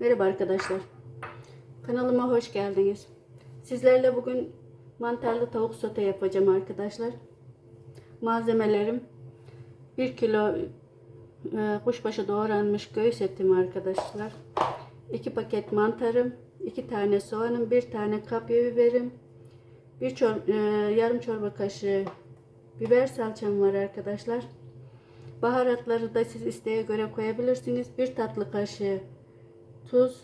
Merhaba arkadaşlar. Kanalıma hoş geldiniz. Sizlerle bugün mantarlı tavuk sote yapacağım arkadaşlar. Malzemelerim 1 kilo e, kuşbaşı doğranmış göğüs etim arkadaşlar. 2 paket mantarım, 2 tane soğanım, 1 tane kapya biberim, bir çor- e, yarım çorba kaşığı biber salçam var arkadaşlar. Baharatları da siz isteğe göre koyabilirsiniz. Bir tatlı kaşığı tuz,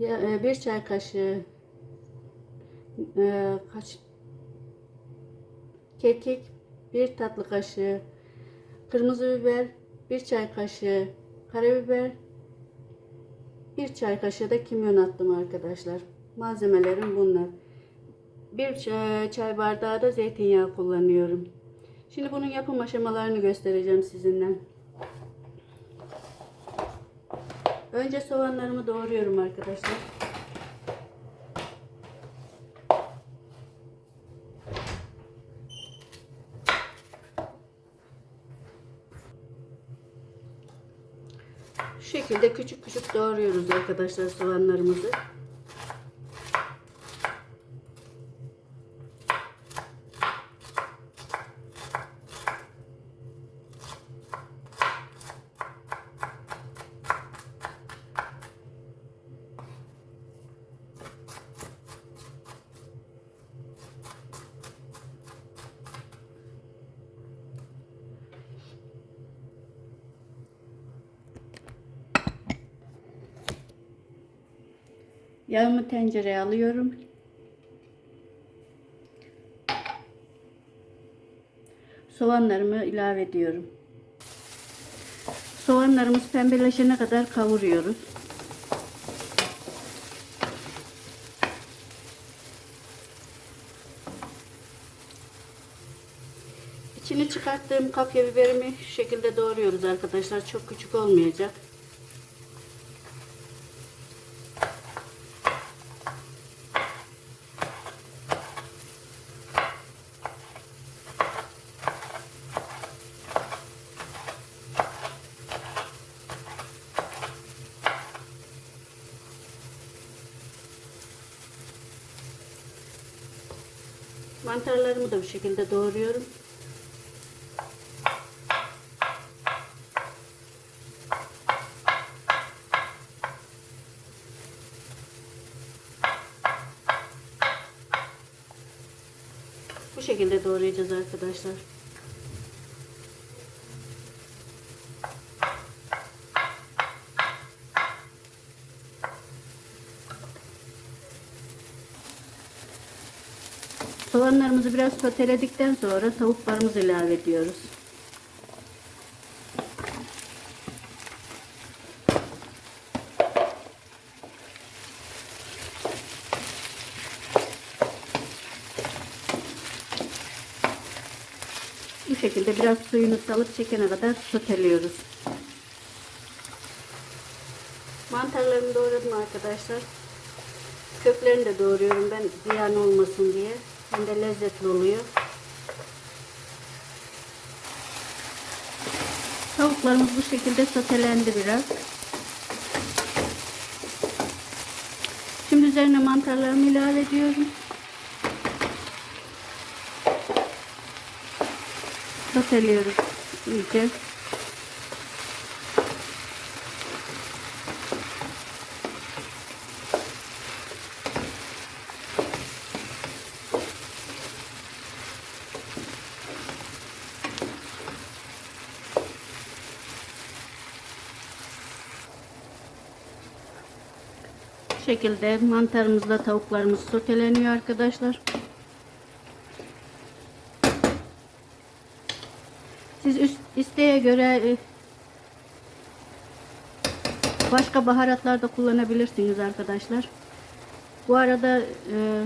e, bir çay kaşığı e, kaç kekik, bir tatlı kaşığı kırmızı biber, bir çay kaşığı karabiber, bir çay kaşığı da kimyon attım arkadaşlar. Malzemelerim bunlar. Bir ç- çay bardağı da zeytinyağı kullanıyorum. Şimdi bunun yapım aşamalarını göstereceğim sizinle. Önce soğanlarımı doğruyorum arkadaşlar. Şu şekilde küçük küçük doğruyoruz arkadaşlar soğanlarımızı. Yağımı tencereye alıyorum. Soğanlarımı ilave ediyorum. Soğanlarımız pembeleşene kadar kavuruyoruz. İçini çıkarttığım kapya biberimi şu şekilde doğruyoruz arkadaşlar. Çok küçük olmayacak. Mantarlarımı da bu şekilde doğruyorum. Bu şekilde doğrayacağız arkadaşlar. Soğanlarımızı biraz soteledikten sonra tavuklarımızı ilave ediyoruz. Bu şekilde biraz suyunu salıp çekene kadar soteliyoruz. Mantarlarımı doğradım arkadaşlar. Köklerini de doğruyorum ben ziyan olmasın diye. Hem de lezzetli oluyor. Tavuklarımız bu şekilde sotelendi biraz. Şimdi üzerine mantarlarımı ilave ediyorum. Soteliyoruz iyice. Şekilde mantarımızla tavuklarımız soteleniyor arkadaşlar. Siz üst, isteğe göre e, başka baharatlar da kullanabilirsiniz arkadaşlar. Bu arada e,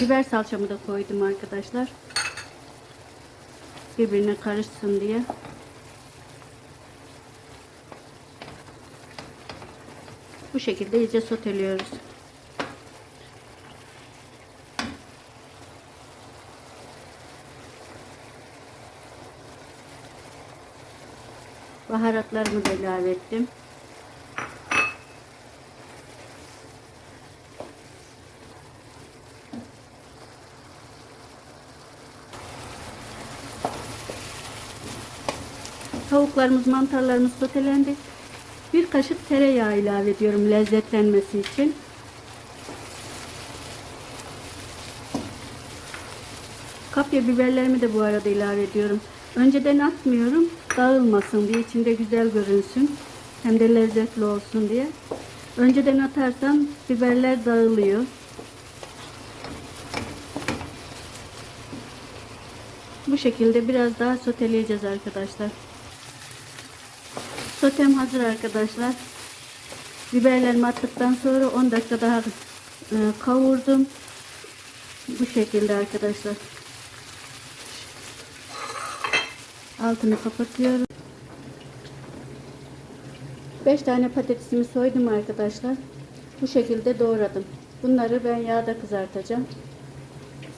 biber salçamı da koydum arkadaşlar. Birbirine karışsın diye. Bu şekilde iyice soteliyoruz. Baharatlarımı da ilave ettim. Tavuklarımız, mantarlarımız sotelendi. Bir kaşık tereyağı ilave ediyorum lezzetlenmesi için. Kapya biberlerimi de bu arada ilave ediyorum. Önceden atmıyorum dağılmasın diye içinde güzel görünsün. Hem de lezzetli olsun diye. Önceden atarsam biberler dağılıyor. Bu şekilde biraz daha soteleyeceğiz arkadaşlar. Sotem hazır arkadaşlar. Biberlerimi attıktan sonra 10 dakika daha e, kavurdum. Bu şekilde arkadaşlar. Altını kapatıyorum. 5 tane patatesimi soydum arkadaşlar. Bu şekilde doğradım. Bunları ben yağda kızartacağım.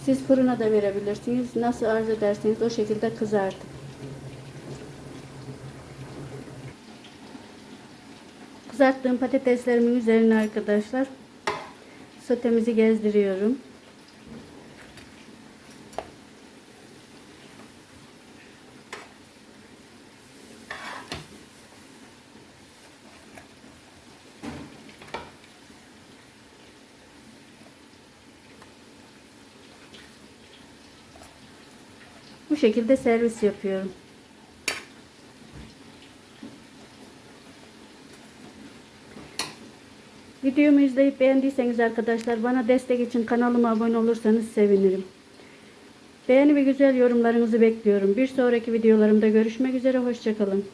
Siz fırına da verebilirsiniz. Nasıl arzu ederseniz o şekilde kızartın. Kızarttığım patateslerimin üzerine arkadaşlar sotemizi gezdiriyorum. Bu şekilde servis yapıyorum. Videomu izleyip beğendiyseniz arkadaşlar bana destek için kanalıma abone olursanız sevinirim. Beğeni ve güzel yorumlarınızı bekliyorum. Bir sonraki videolarımda görüşmek üzere. Hoşçakalın.